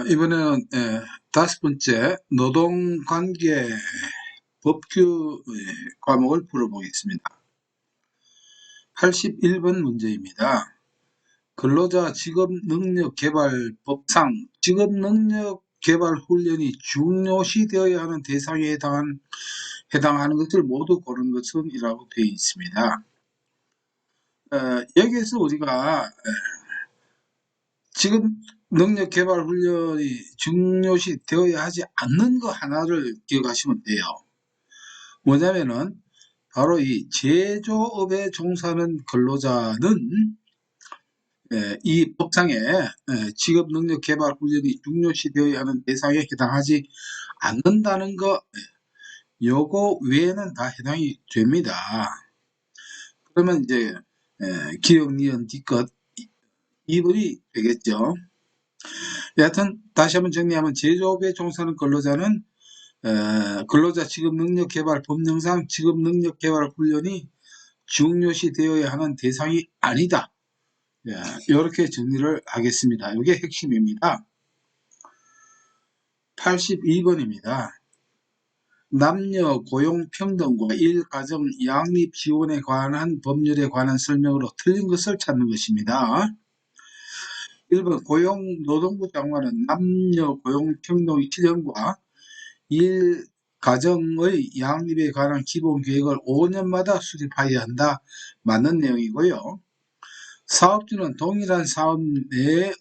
자, 이번에는 예, 다섯 번째 노동관계 법규 예, 과목을 풀어보겠습니다. 81번 문제입니다. 근로자 직업능력개발법상 직업능력개발훈련이 중요시 되어야 하는 대상에 해당한, 해당하는 것을 모두 고른 것은 이라고 되어 있습니다. 어, 여기에서 우리가 에, 지금 능력 개발 훈련이 중요시 되어야 하지 않는 거 하나를 기억하시면 돼요. 뭐냐면은 바로 이 제조업에 종사하는 근로자는 예, 이 법상에 예, 직업 능력 개발 훈련이 중요시 되어야 하는 대상에 해당하지 않는다는 거 예, 요거 외에는 다 해당이 됩니다. 그러면 이제 예, 기억, 니은, 뒤끝 2번이 되겠죠. 여하튼 다시 한번 정리하면 제조업에 종사하는 근로자는 에, 근로자 직업 능력 개발 법령상 직업 능력 개발 훈련이 중요시 되어야 하는 대상이 아니다. 이렇게 정리를 하겠습니다. 이게 핵심입니다. 82번입니다. 남녀 고용 평등과 일가정 양립 지원에 관한 법률에 관한 설명으로 틀린 것을 찾는 것입니다. 1번 고용노동부 장관은 남녀 고용평등 실현과 일 가정의 양립에 관한 기본 계획을 5년마다 수립하여야 한다. 맞는 내용이고요. 사업주는 동일한 사업 내의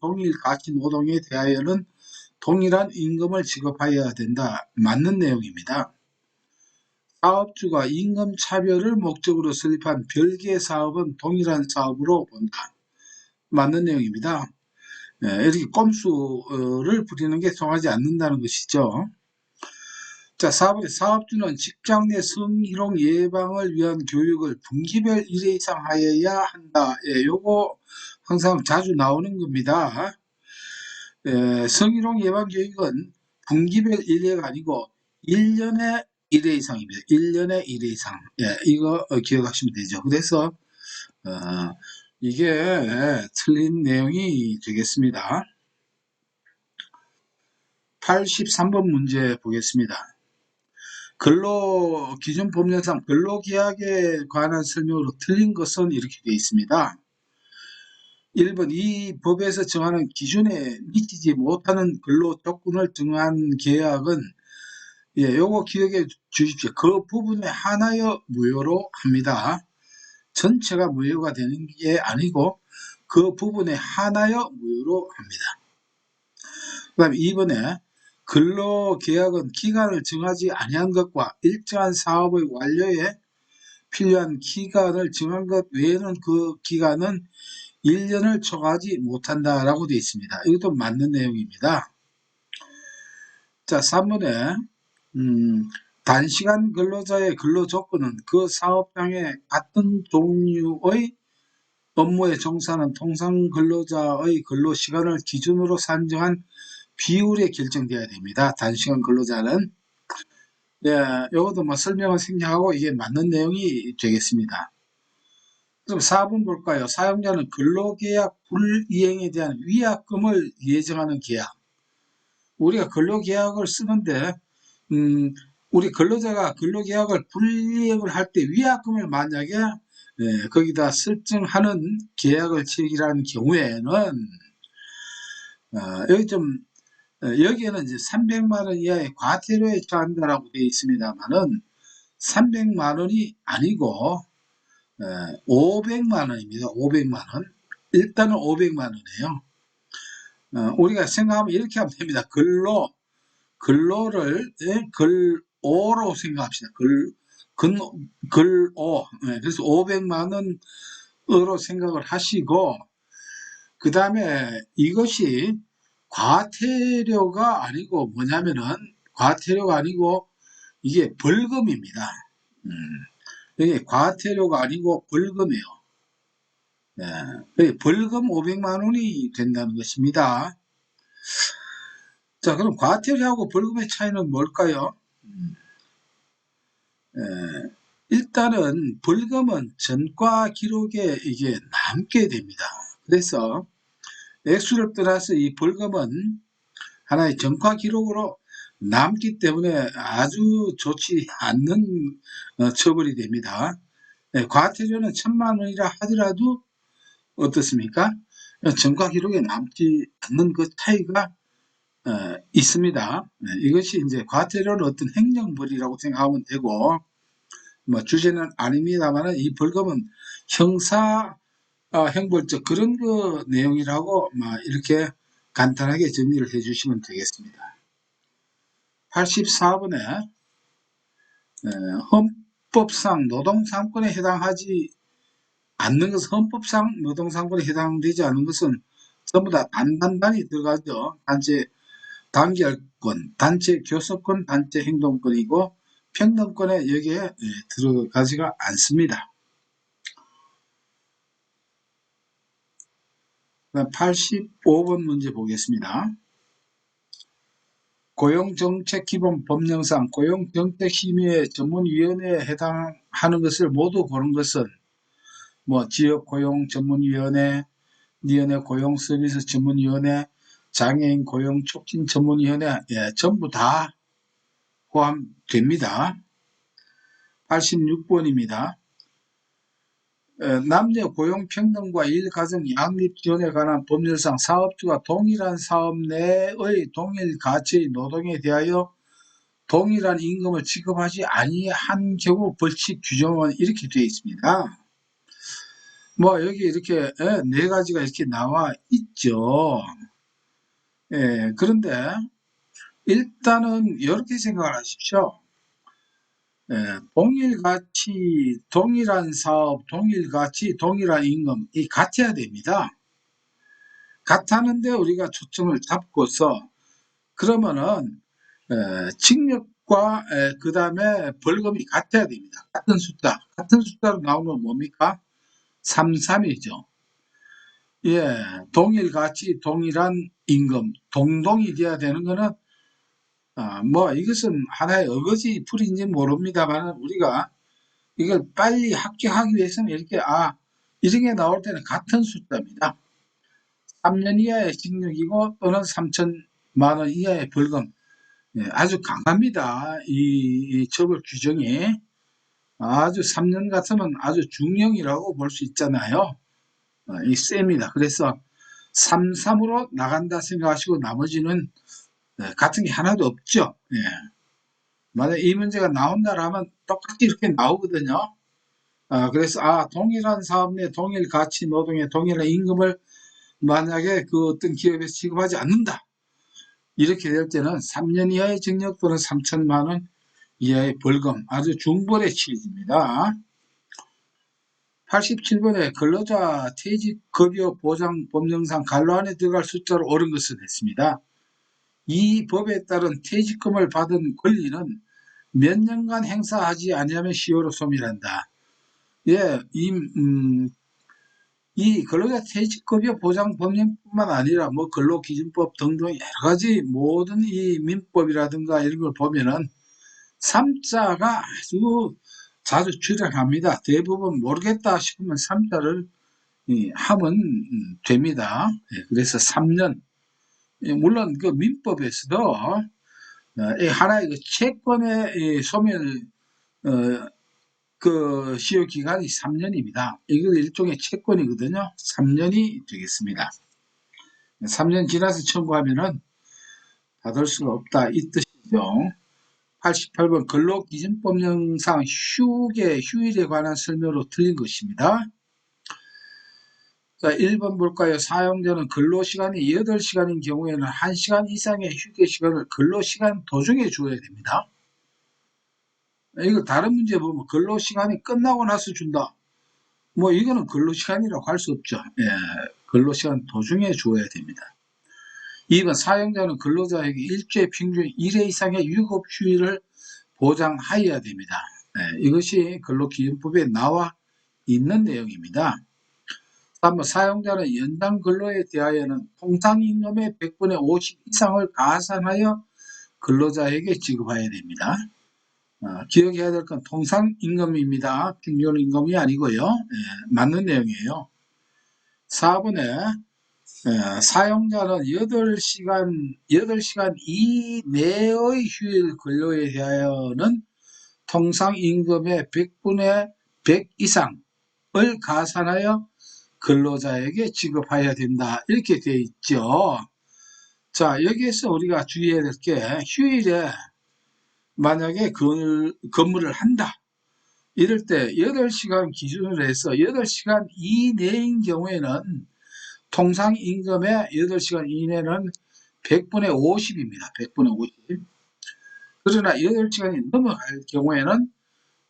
동일 가치 노동에 대하여는 동일한 임금을 지급하여야 된다. 맞는 내용입니다. 사업주가 임금 차별을 목적으로 설립한 별개의 사업은 동일한 사업으로 본다. 맞는 내용입니다. 예, 이렇게 꼼수를 부리는 게 통하지 않는다는 것이죠. 자, 4번에 사업주는 직장 내 성희롱 예방을 위한 교육을 분기별 1회 이상 하여야 한다. 예, 요거 항상 자주 나오는 겁니다. 예, 성희롱 예방 교육은 분기별 1회가 아니고 1년에 1회 이상입니다. 1년에 1회 이상. 예, 이거 기억하시면 되죠. 그래서 어, 이게 틀린 내용이 되겠습니다. 83번 문제 보겠습니다. 근로 기준 법령상 근로계약에 관한 설명으로 틀린 것은 이렇게 되어 있습니다. 1번 이 법에서 정하는 기준에 미치지 못하는 근로 조건을 정한 계약은 예, 요거 기억해 주십시오. 그 부분에 하나여 무효로 합니다. 전체가 무효가 되는 게 아니고 그 부분에 하나여 무효로 합니다. 그 다음에 2번에 근로계약은 기간을 정하지 아니한 것과 일정한 사업의 완료에 필요한 기간을 정한 것 외에는 그 기간은 1년을 초과하지 못한다 라고 되어 있습니다. 이것도 맞는 내용입니다. 자, 3번에 음, 단시간 근로자의 근로 조건은 그 사업장의 같은 종류의 업무에 종사하는 통상 근로자의 근로 시간을 기준으로 산정한 비율에 결정되어야 됩니다. 단시간 근로자는 네, 이것도 뭐 설명을 생략하고 이게 맞는 내용이 되겠습니다. 그럼 4번 볼까요? 사용자는 근로계약 불이행에 대한 위약금을 예정하는 계약. 우리가 근로계약을 쓰는데 음, 우리 근로자가 근로계약을 불이행을 할 때 위약금을 만약에 예, 거기다 설정하는 계약을 체결한 경우에는 어, 여기 좀 어, 여기에는 이제 300만 원 이하의 과태료에 처한다라고 되어 있습니다만은 300만 원이 아니고 어, 500만 원입니다. 500만 원. 일단은 500만 원이에요. 어, 우리가 생각하면 이렇게 하면 됩니다. 근로 근로를 예, 글 오로 생각합시다. 글, 근, 글, 오. 네, 그래서 500만 원으로 생각을 하시고, 그 다음에 이것이 과태료가 아니고 뭐냐면은, 과태료가 아니고, 이게 벌금입니다. 음, 이게 과태료가 아니고 벌금이에요. 네, 벌금 500만 원이 된다는 것입니다. 자, 그럼 과태료하고 벌금의 차이는 뭘까요? 에, 일단은 벌금은 전과 기록에 이게 남게 됩니다. 그래서 액수를 떠나서 이 벌금은 하나의 전과 기록으로 남기 때문에 아주 좋지 않는 어, 처벌이 됩니다. 네, 과태료는 천만 원이라 하더라도 어떻습니까? 전과 기록에 남지 않는 그 차이가 어, 있습니다. 네, 이것이 이제 과태료는 어떤 행정벌이라고 생각하면 되고 뭐 주제는 아닙니다만 이 벌금은 형사 어, 형벌적 그런 그 내용이라고 막 이렇게 간단하게 정리를 해 주시면 되겠습니다. 84번에 헌법상 노동상권에 해당하지 않는 것은 헌법상 노동상권에 해당되지 않는 것은 전부 다 단단단히 들어가죠. 단체 단결권, 단체 교섭권, 단체 행동권이고 평등권에 여기에 예, 들어가지가 않습니다. 85번 문제 보겠습니다. 고용정책기본 법령상 고용정책심의회 전문위원회에 해당하는 것을 모두 고른 것은 뭐 지역고용전문위원회, 니은의 고용서비스 전문위원회, 장애인 고용 촉진 전문위원회 예, 전부 다 포함됩니다. 86번입니다. 남녀 고용평등과 일가정 양립 지원에 관한 법률상 사업주가 동일한 사업 내의 동일 가치의 노동에 대하여 동일한 임금을 지급하지 아니한 경우 벌칙 규정은 이렇게 되어 있습니다. 뭐 여기 이렇게 예, 네 가지가 이렇게 나와 있죠. 예, 그런데 일단은 이렇게 생각을 하십시오. 예, 동일 가치, 동일한 사업, 동일 가치, 동일한 임금, 이 같아야 됩니다. 같았는데 우리가 초점을 잡고서 그러면은 에, 징역과 그 다음에 벌금이 같아야 됩니다. 같은 숫자, 같은 숫자로 나오면 뭡니까? 3, 3이죠. 예, 동일 가치, 동일한 임금, 동동이 돼야 되는 거는 아, 뭐 이것은 하나의 어거지 풀인지 모릅니다만 우리가 이걸 빨리 합격하기 위해서는 이렇게 아 이런 게 나올 때는 같은 숫자입니다. 3년 이하의 징역이고 또는 3천만 원 이하의 벌금 예, 아주 강합니다. 이, 이 처벌 규정이 아주 3년 같으면 아주 중형이라고 볼 수 있잖아요. 어, 이 셉니다. 그래서 3, 3으로 나간다 생각하시고 나머지는 네, 같은 게 하나도 없죠. 예. 만약 이 문제가 나온다라면 똑같이 이렇게 나오거든요. 아, 그래서 아 동일한 사업 내 동일 가치 노동의 동일한 임금을 만약에 그 어떤 기업에서 지급하지 않는다. 이렇게 될 때는 3년 이하의 징역 또는 3천만 원 이하의 벌금 아주 중벌에 치입니다. 87번에 근로자 퇴직 급여 보장 법령상 간로 안에 들어갈 숫자로 옳은 것을 했습니다. 이 법에 따른 퇴직금을 받은 권리는 몇 년간 행사하지 아니하면 시효로 소멸한다. 예, 이, 음, 이 근로자 퇴직급여 보장 법령뿐만 아니라 뭐 근로기준법 등등 여러 가지 모든 이 민법이라든가 이런 걸 보면은 삼자가 아주 자주 출연합니다. 대부분 모르겠다 싶으면 삼자를 하면 음, 됩니다. 예, 그래서 3년 예, 물론 그 민법에서도 어, 하나의 그 채권의 소멸 어, 그 시효 기간이 3년입니다. 이거 일종의 채권이거든요. 3년이 되겠습니다. 3년 지나서 청구하면은 받을 수가 없다 이 뜻이죠. 88번 근로기준법령상 휴게 휴일에 관한 설명으로 틀린 것입니다. 자, 1번 볼까요? 사용자는 근로시간이 8시간인 경우에는 1시간 이상의 휴게시간을 근로시간 도중에 주어야 됩니다. 이거 다른 문제 보면 근로시간이 끝나고 나서 준다. 뭐 이거는 근로시간이라고 할 수 없죠. 예, 근로시간 도중에 주어야 됩니다. 2번 사용자는 근로자에게 일주일 평균 1회 이상의 유급 휴일을 보장하여야 됩니다. 예, 이것이 근로기준법에 나와 있는 내용입니다. 3번 사용자는 연당 근로에 대하여는 통상임금의 100분의 50 이상을 가산하여 근로자에게 지급해야 됩니다. 어, 기억해야 될 건 통상임금입니다. 평균임금이 아니고요. 예, 맞는 내용이에요. 4번에 에, 사용자는 8시간, 8시간 이내의 휴일 근로에 대하여는 통상 임금의 100분의 100 이상을 가산하여 근로자에게 지급해야 된다. 이렇게 되어 있죠. 자, 여기에서 우리가 주의해야 될 게 휴일에 만약에 그 근무를 한다. 이럴 때 8시간 기준으로 해서 8시간 이내인 경우에는 통상 임금의 8시간 이내는 100분의 50입니다. 100분의 50. 그러나 8시간이 넘어갈 경우에는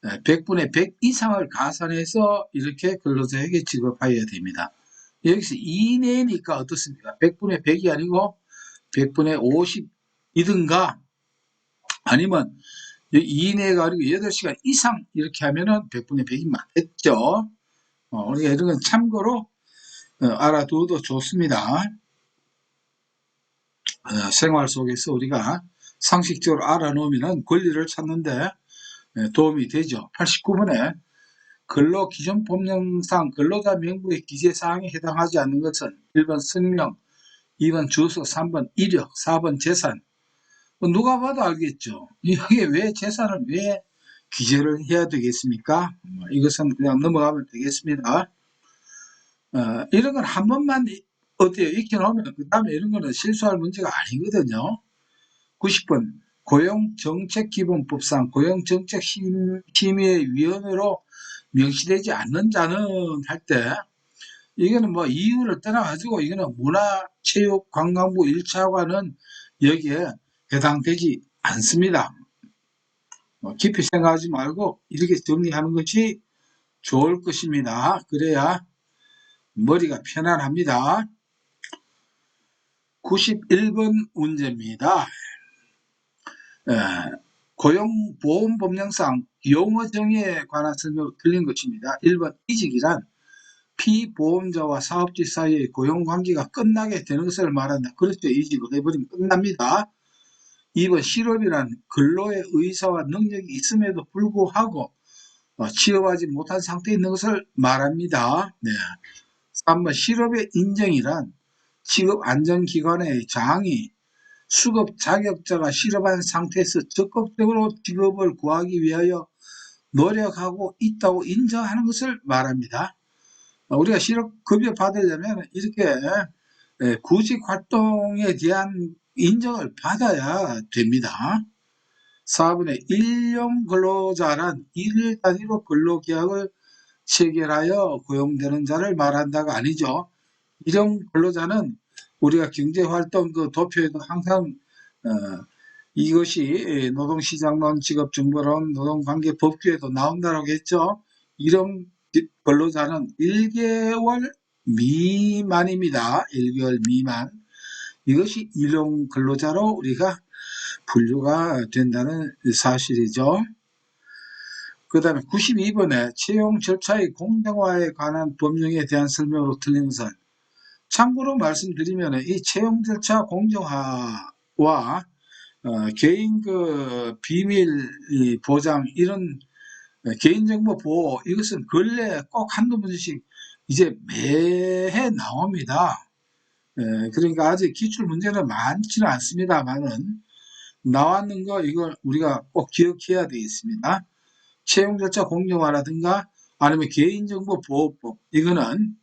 100분의 100 이상을 가산해서 이렇게 근로자에게 지급해야 됩니다. 여기서 이내니까 어떻습니까? 100분의 100이 아니고 100분의 50이든가 아니면 이내가 아니고 8시간 이상 이렇게 하면은 100분의 100이 맞겠죠. 어, 우리가 이런 건 참고로 어, 알아두어도 좋습니다. 어, 생활 속에서 우리가 상식적으로 알아놓으면 권리를 찾는데 예, 도움이 되죠. 89번에 근로 기준 법령상 근로자 명부의 기재사항에 해당하지 않는 것은 1번 성명, 2번 주소, 3번 이력, 4번 재산. 뭐 누가 봐도 알겠죠. 이게 왜 재산을 왜 기재를 해야 되겠습니까? 뭐 이것은 그냥 넘어가면 되겠습니다. 어, 이런 건 한 번만 어때요? 익혀놓으면 그 다음에 이런 거는 실수할 문제가 아니거든요. 90번 고용정책기본법상 고용정책심의위원회로 명시되지 않는 자는 할 때 이거는 뭐 이유를 떠나가지고 이거는 문화체육관광부 1차관은 여기에 해당되지 않습니다. 뭐 깊이 생각하지 말고 이렇게 정리하는 것이 좋을 것입니다. 그래야 머리가 편안합니다. 91번 문제입니다. 고용보험법령상 용어 정의에 관한 설명 틀린 것입니다. 1번 이직이란 피보험자와 사업주 사이의 고용관계가 끝나게 되는 것을 말한다. 그렇죠. 이직을 해버리면 끝납니다. 2번 실업이란 근로의 의사와 능력이 있음에도 불구하고 어, 취업하지 못한 상태에 있는 것을 말합니다. 네. 3번 실업의 인정이란 취업안전기관의 장이 수급 자격자가 실업한 상태에서 적극적으로 직업을 구하기 위하여 노력하고 있다고 인정하는 것을 말합니다. 우리가 실업급여 받으려면 이렇게 구직 활동에 대한 인정을 받아야 됩니다. 4번에 일용 근로자란 일 단위로 근로계약을 체결하여 고용되는 자를 말한다가 아니죠. 일용 근로자는 우리가 경제활동 그 도표에도 항상 어, 이것이 노동시장론, 직업정보론, 노동관계법규에도 나온다고 했죠. 이런 근로자는 1개월 미만입니다. 1개월 미만. 이것이 일용 근로자로 우리가 분류가 된다는 사실이죠. 그 다음에 92번에 채용 절차의 공정화에 관한 법령에 대한 설명으로 틀린 것은 참고로 말씀드리면 이 채용 절차 공정화와 어, 개인 그 비밀 보장 이런 개인정보 보호 이것은 근래 꼭 한두 번씩 이제 매해 나옵니다. 에, 그러니까 아직 기출 문제는 많지는 않습니다만은 나왔는 거 이걸 우리가 꼭 기억해야 되겠습니다. 채용 절차 공정화라든가 아니면 개인정보 보호법 이거는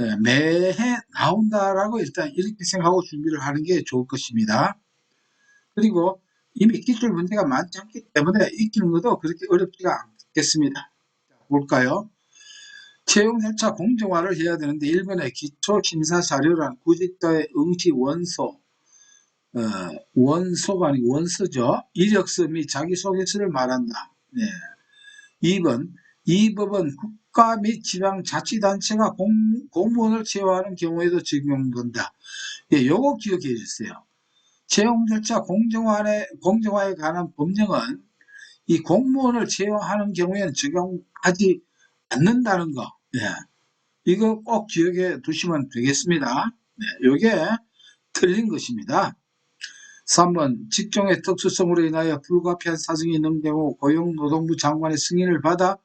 예, 매해 나온다라고 일단 이렇게 생각하고 준비를 하는 게 좋을 것입니다. 그리고 이미 기출 문제가 많지 않기 때문에 익히는 것도 그렇게 어렵지가 않겠습니다. 볼까요? 채용 절차 공정화를 해야 되는데 1번에 기초 심사 자료란 구직자의 응시 원서 어, 원소가 아니고 원서죠. 이력서 및 자기소개서를 말한다. 네. 2번 이 법은 국가 및 지방자치단체가 공, 공무원을 채용하는 경우에도 적용된다. 예, 요거 기억해 주세요. 채용 절차 공정화에, 공정화에 관한 법령은 이 공무원을 채용하는 경우에는 적용하지 않는다는 거. 예. 이거 꼭 기억해 두시면 되겠습니다. 네, 요게 틀린 것입니다. 3번 직종의 특수성으로 인하여 불가피한 사정이 있는 경우 고용노동부 장관의 승인을 받아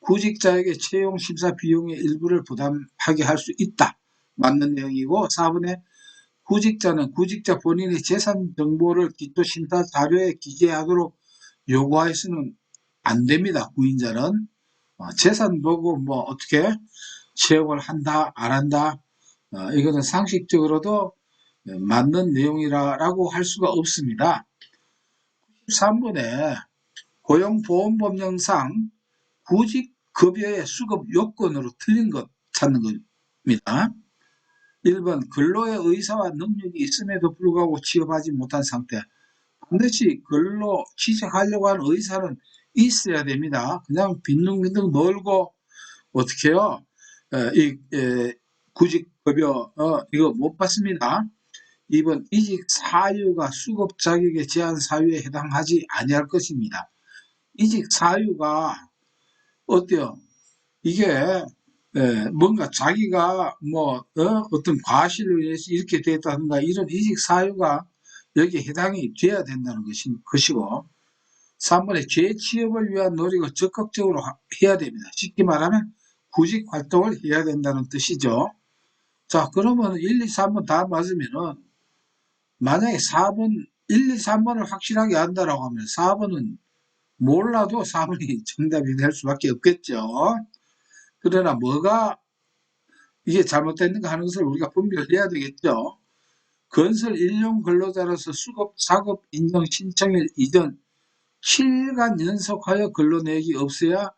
구직자에게 채용 심사 비용의 일부를 부담하게 할 수 있다. 맞는 내용이고 4번에 구직자는 구직자 본인의 재산 정보를 기초 심사 자료에 기재하도록 요구하여서는 안 됩니다. 구인자는 어, 재산 보고 뭐 어떻게 채용을 한다 안 한다 어, 이거는 상식적으로도 맞는 내용이라고 할 수가 없습니다. 3번에 고용보험법령상 구직급여의 수급 요건으로 틀린 것 찾는 겁니다. 1번 근로의 의사와 능력이 있음에도 불구하고 취업하지 못한 상태 반드시 근로 취직하려고 하는 의사는 있어야 됩니다. 그냥 빈둥빈둥 놀고 어떻게 해요? 에, 이 에, 구직급여 어, 이거 못 받습니다. 2번 이직 사유가 수급 자격의 제한 사유에 해당하지 아니할 것입니다. 이직 사유가 어때요? 이게 에, 뭔가 자기가 뭐 어, 떤 과실로 인해서 이렇게 됐다든가 이런 이직 사유가 여기에 해당이 돼야 된다는 것이, 것이고 3번에 재취업을 위한 노력을 적극적으로 하- 해야 됩니다. 쉽게 말하면 구직 활동을 해야 된다는 뜻이죠. 자 그러면 1, 2, 3번 다 맞으면은 만약에 4번 1, 2, 3번을 확실하게 안다라고 하면 4번은 몰라도 4번이 정답이 될 수밖에 없겠죠. 그러나 뭐가 이게 잘못됐는가 하는 것을 우리가 분별해야 되겠죠. 건설 일용 근로자로서 수급 작업 인정 신청일 이전 7일간 연속하여 근로 내역이 없어야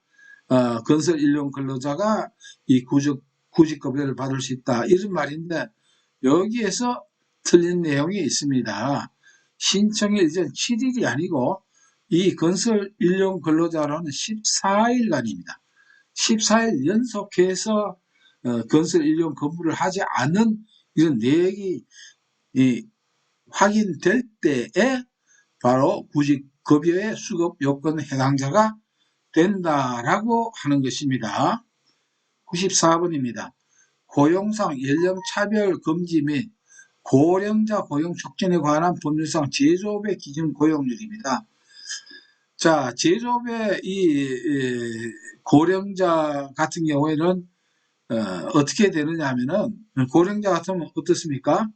어, 건설 일용 근로자가 이 구직, 구직급여를 받을 수 있다. 이런 말인데 여기에서 틀린 내용이 있습니다. 신청일 이전 7일이 아니고 이 건설 일용 근로자로는 14일간입니다. 14일 연속해서 어, 건설 일용 근무를 하지 않은 이런 내역이 이 확인될 때에 바로 구직급여의 수급 요건 해당자가 된다라고 하는 것입니다. 94번입니다. 고용상 연령 차별 금지 및 고령자 고용 촉진에 관한 법률상 제조업의 기준 고용률입니다. 자, 제조업의 이 에, 고령자 같은 경우에는 어, 떻게 되느냐 하면은 고령자 같으면 어떻습니까?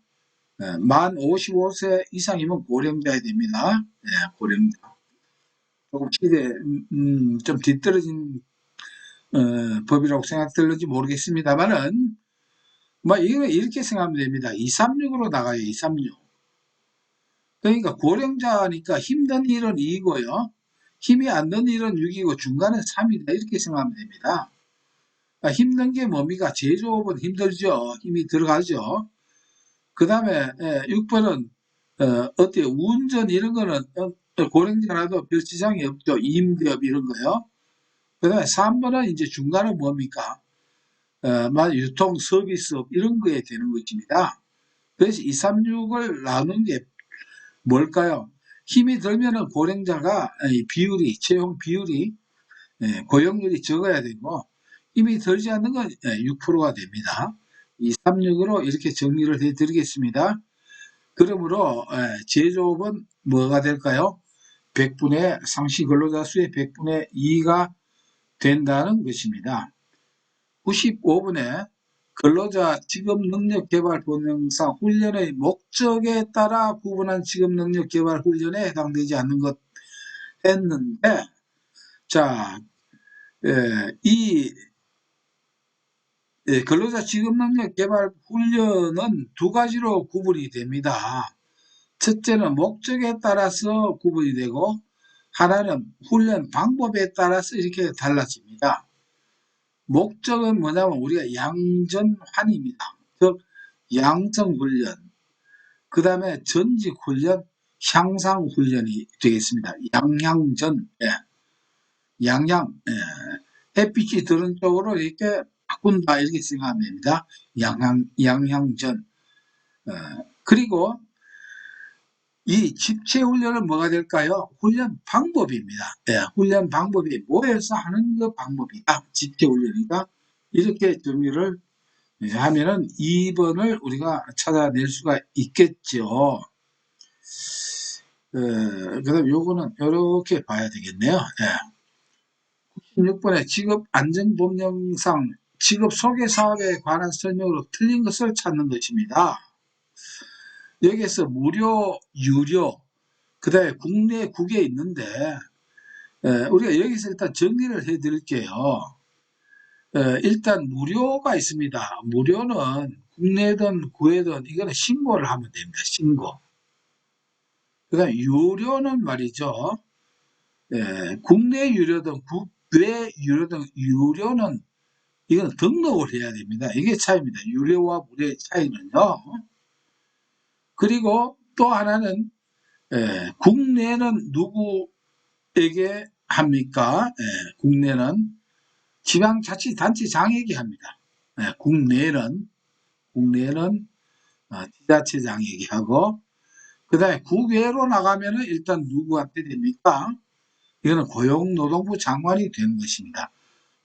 예, 만 55세 이상이면 고령자야 됩니다. 예, 고령자. 조금 시대 음, 음, 좀 뒤떨어진 어, 법이라고 생각될는지 모르겠습니다만은 뭐 이렇게 생각하면 됩니다. 236으로 나가요. 236. 그러니까 고령자니까 힘든 일은 2이고요. 힘이 안든 일은 6이고 중간에 3이다. 이렇게 생각하면 됩니다. 아, 힘든 게 뭡니까? 제조업은 힘들죠. 힘이 들어가죠. 그 다음에 6번은 어, 때요 운전 이런 거는 어, 고령자라도 별 지장이 없죠. 임대업 이런 거요. 그 다음에 3번은 이제 중간은 뭡니까? 어, 만 유통 서비스업 이런 거에 되는 것입니다. 그래서 236을 나눈 게 뭘까요? 힘이 들면은 고령자가 이 비율이 채용 비율이 예, 고용률이 적어야 되고 힘이 들지 않는 건 6%가 됩니다. 236으로 이렇게 정리를 해 드리겠습니다. 그러므로 예, 제조업은 뭐가 될까요? 100분의 상시 근로자 수의 100분의 2가 된다는 것입니다. 95분에 근로자 직업 능력 개발 본능상 훈련의 목적에 따라 구분한 직업 능력 개발 훈련에 해당되지 않는 것 했는데 자, 예, 이 예, 근로자 직업 능력 개발 훈련은 두 가지로 구분이 됩니다. 첫째는 목적에 따라서 구분이 되고 하나는 훈련 방법에 따라서 이렇게 달라집니다. 목적은 뭐냐면 우리가 양전환입니다. 즉 양성훈련, 그 다음에 전직훈련, 향상훈련이 되겠습니다. 양향전, 예. 양양, 예. 햇빛이 드는 쪽으로 이렇게 바꾼다 이렇게 생각하면 됩니다. 양향, 양향전. 어, 그리고 이 집체 훈련은 뭐가 될까요? 훈련 방법입니다. 예, 훈련 방법이 모여서 하는 그 방법이다. 집체 훈련이다. 이렇게 정리를 하면은 2번을 우리가 찾아낼 수가 있겠죠. 어, 그다음 요거는 이렇게 봐야 되겠네요. 예. 16번에 직업 안전법령상 직업 소개 사업에 관한 설명으로 틀린 것을 찾는 것입니다. 여기에서 무료, 유료, 그 다음에 국내 국에 있는데 에, 우리가 여기서 일단 정리를 해 드릴게요. 에, 일단 무료가 있습니다. 무료는 국내든 구에든 이거는 신고를 하면 됩니다. 신고. 그 다음에 유료는 말이죠. 에, 국내 유료든 국외 유료든 유료는 이건 등록을 해야 됩니다. 이게 차이입니다. 유료와 무료의 차이는요. 그리고 또 하나는 에, 국내는 누구에게 합니까? 에, 국내는 지방자치단체장에게 합니다. 에, 국내는 국내는 어, 지자체장에게 하고 그 다음에 국외로 나가면은 일단 누구한테 됩니까? 이거는 고용노동부 장관이 되는 것입니다.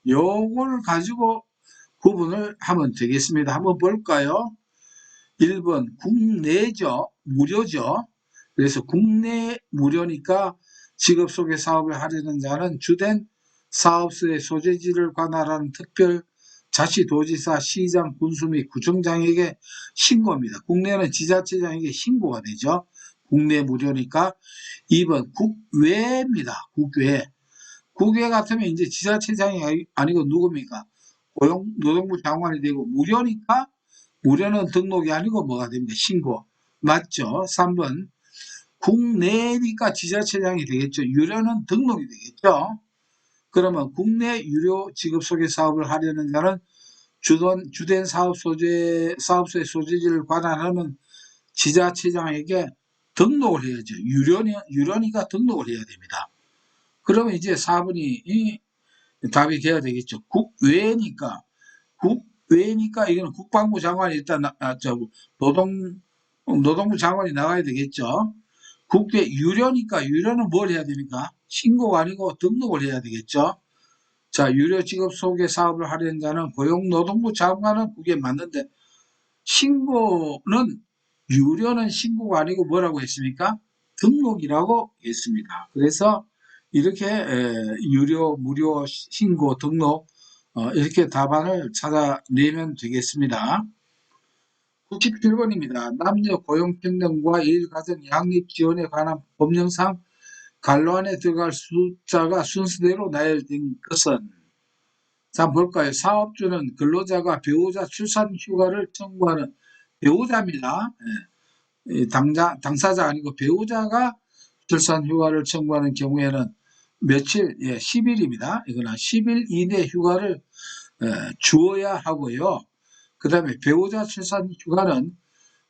요걸 가지고 구분을 하면 되겠습니다. 한번 볼까요? 1번 국내죠. 무료죠. 그래서 국내 무료니까 직업 소개 사업을 하려는 자는 주된 사업소의 소재지를 관할하는 특별 자치도지사, 시장, 군수 및 구청장에게 신고합니다. 국내는 지자체장에게 신고가 되죠. 국내 무료니까 2번 국외입니다. 국외. 국외 같으면 이제 지자체장이 아니- 아니고 누굽니까? 고용 노동부 장관이 되고 무료니까 무료는 등록이 아니고 뭐가 됩니다. 신고. 맞죠? 3번 국내니까 지자체장이 되겠죠. 유료는 등록이 되겠죠. 그러면 국내 유료 직업 소개 사업을 하려는 자는 주된, 주된 사업 소재, 사업소의 소재지를 관할하는 지자체장에게 등록을 해야죠. 유료니, 유료니까 등록을 해야 됩니다. 그러면 이제 4번이 이 답이 돼야 되겠죠. 국외니까, 국 외니까 이거는 국방부 장관이 일단, 나- 아, 저, 노동, 노동부 장관이 나가야 되겠죠. 국외 유료니까 유료는 뭘 해야 됩니까? 신고가 아니고 등록을 해야 되겠죠. 자, 유료 직업 소개 사업을 하려는 자는 고용노동부 장관은 그게 맞는데 신고는 유료는 신고가 아니고 뭐라고 했습니까? 등록이라고 했습니다. 그래서 이렇게 에, 유료, 무료, 신고, 등록 어, 이렇게 답안을 찾아내면 되겠습니다. 97번입니다. 남녀 고용평등과 일가정 양립 지원에 관한 법령상 갈로 안에 들어갈 숫자가 순서대로 나열된 것은 자 볼까요? 사업주는 근로자가 배우자 출산 휴가를 청구하는 배우자입니다. 예. 이 당자, 당사자 아니고 배우자가 출산 휴가를 청구하는 경우에는 며칠, 예, 10일입니다. 이거는 10일 이내 휴가를 예, 주어야 하고요. 그 다음에 배우자 출산 휴가는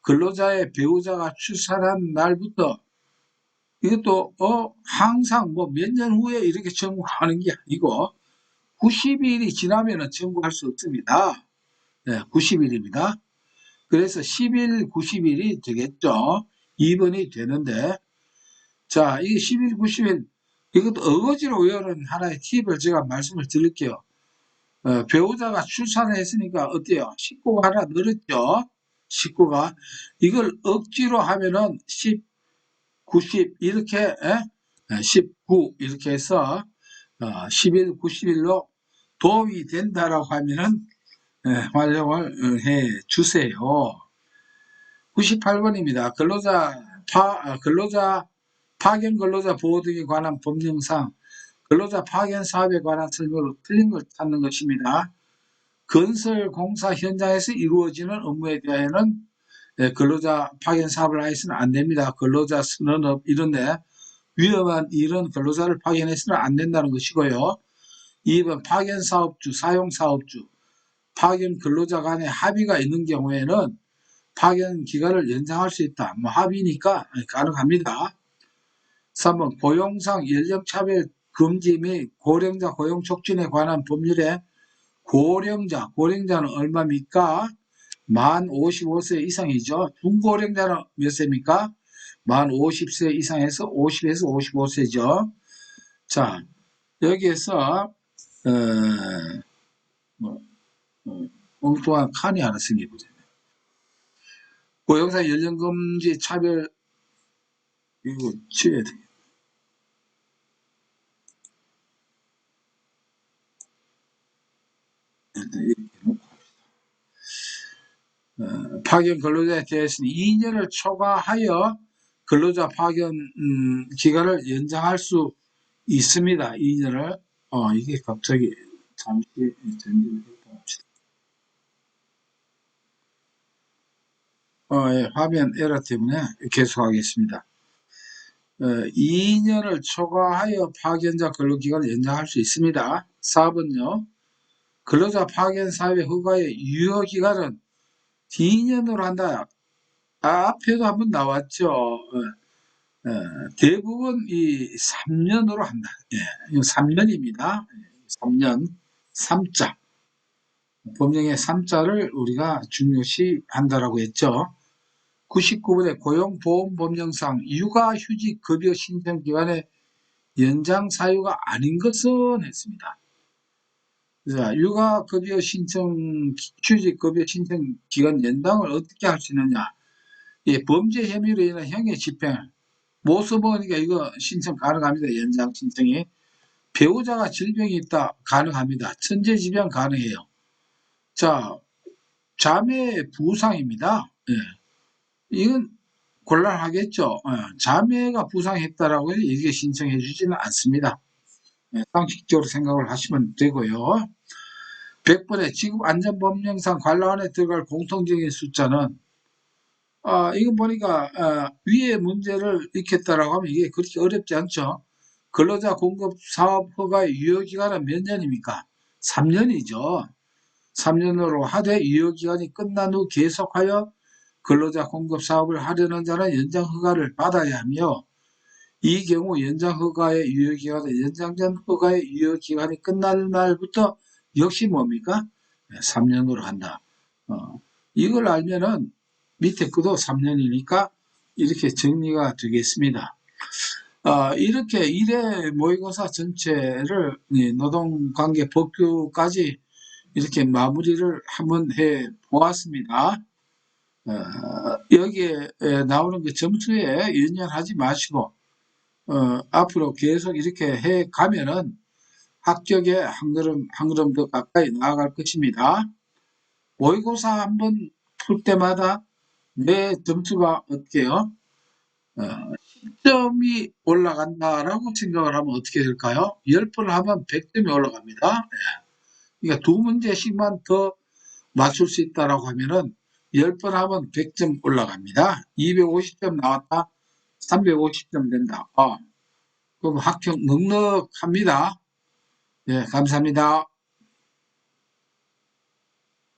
근로자의 배우자가 출산한 날부터 이것도 어 항상 뭐 몇 년 후에 이렇게 청구하는 게 아니고 90일이 지나면은 청구할 수 없습니다. 네, 90일입니다. 그래서 10일, 90일이 되겠죠. 2번이 되는데 자, 이 10일, 90일 이것도 어거지로 외우는 하나의 팁을 제가 말씀을 드릴게요. 어, 배우자가 출산을 했으니까 어때요? 식구가 하나 늘었죠? 식구가. 이걸 억지로 하면은 10, 90 이렇게 에? 19 이렇게 해서 어, 10일, 90일로 도움이 된다라고 하면은 에, 활용을 어, 해 주세요. 98번입니다. 근로자 파, 아, 근로자 파견 근로자 보호 등에 관한 법령상 근로자 파견 사업에 관한 설명으로 틀린 걸 찾는 것입니다. 건설 공사 현장에서 이루어지는 업무에 대하여는 예, 근로자 파견 사업을 하여서는 안 됩니다. 근로자 선언업 이런데 위험한 일은 근로자를 파견해서는 안 된다는 것이고요. 2번 파견 사업주, 사용 사업주, 파견 근로자 간의 합의가 있는 경우에는 파견 기간을 연장할 수 있다. 뭐 합의니까 가능합니다. 3번 고용상 연령차별 금지 및 고령자 고용 촉진에 관한 법률에 고령자, 고령자는 얼마입니까? 만 55세 이상이죠. 중고령자는 몇 세입니까? 만 50세 이상에서 50에서 55세죠. 자, 여기에서, 어, 뭐, 어, 엉뚱한 칸이 하나 생기거든요. 고용상 연령금지 차별, 이거 치워야 돼. 일단 이렇게 파견 근로자에 대해서는 2년을 초과하여 근로자 파견 음, 기간을 연장할 수 있습니다. 2년을 어 이게 갑자기 잠시 정리를 해봅시다. 어, 예, 화면 에러 때문에 계속하겠습니다. 어, 2년을 초과하여 파견자 근로기간을 연장할 수 있습니다. 4번요. 근로자 파견 사회 허가의 유효 기간은 2년으로 한다. 아, 앞에도 한번 나왔죠. 어, 어, 대부분 이 3년으로 한다. 예, 이거 3년입니다. 3년, 3자. 법령의 3자를 우리가 중요시 한다라고 했죠. 99번의 고용보험법령상 육아휴직 급여 신청 기간의 연장 사유가 아닌 것은 했습니다. 자, 육아급여 신청, 휴직급여 신청 기간 연장을 어떻게 할 수 있느냐. 예, 범죄 혐의로 인한 형의 집행. 못 써보니까 이거 신청 가능합니다. 연장 신청이. 배우자가 질병이 있다. 가능합니다. 천재지변 가능해요. 자, 자매 부상입니다. 예. 이건 곤란하겠죠. 어, 자매가 부상했다라고 해서 이게 신청해 주지는 않습니다. 예, 상식적으로 생각을 하시면 되고요. 100번의 지급안전법령상 관람안에 들어갈 공통적인 숫자는 아, 이거 보니까 아, 위에 문제를 익혔다라고 하면 이게 그렇게 어렵지 않죠. 근로자 공급 사업 허가의 유효기간은 몇 년입니까? 3년이죠. 3년으로 하되 유효기간이 끝난 후 계속하여 근로자 공급 사업을 하려는 자는 연장 허가를 받아야 하며 이 경우 연장 허가의 유효기간은 연장전 허가의 유효기간이 끝날 날부터 역시 뭡니까? 3년으로 한다. 어, 이걸 알면은 밑에 것도 3년이니까 이렇게 정리가 되겠습니다. 어, 이렇게 일회 모의고사 전체를 예, 노동관계 법규까지 이렇게 마무리를 한번 해 보았습니다. 어, 여기에 에, 나오는 그 점수에 연연하지 마시고 어, 앞으로 계속 이렇게 해 가면은 합격에 한 걸음 한 걸음 더 가까이 나아갈 것입니다. 모의고사 한번 풀 때마다 내 점수가 어떻게요? 어, 10점이 올라간다라고 생각을 하면 어떻게 될까요? 10번 하면 100점이 올라갑니다. 예. 그러니까 두 문제씩만 더 맞출 수 있다라고 하면은 10번 하면 100점 올라갑니다. 250점 나왔다. 350점 된다. 어, 그럼 합격 넉넉합니다. 예, 감사합니다.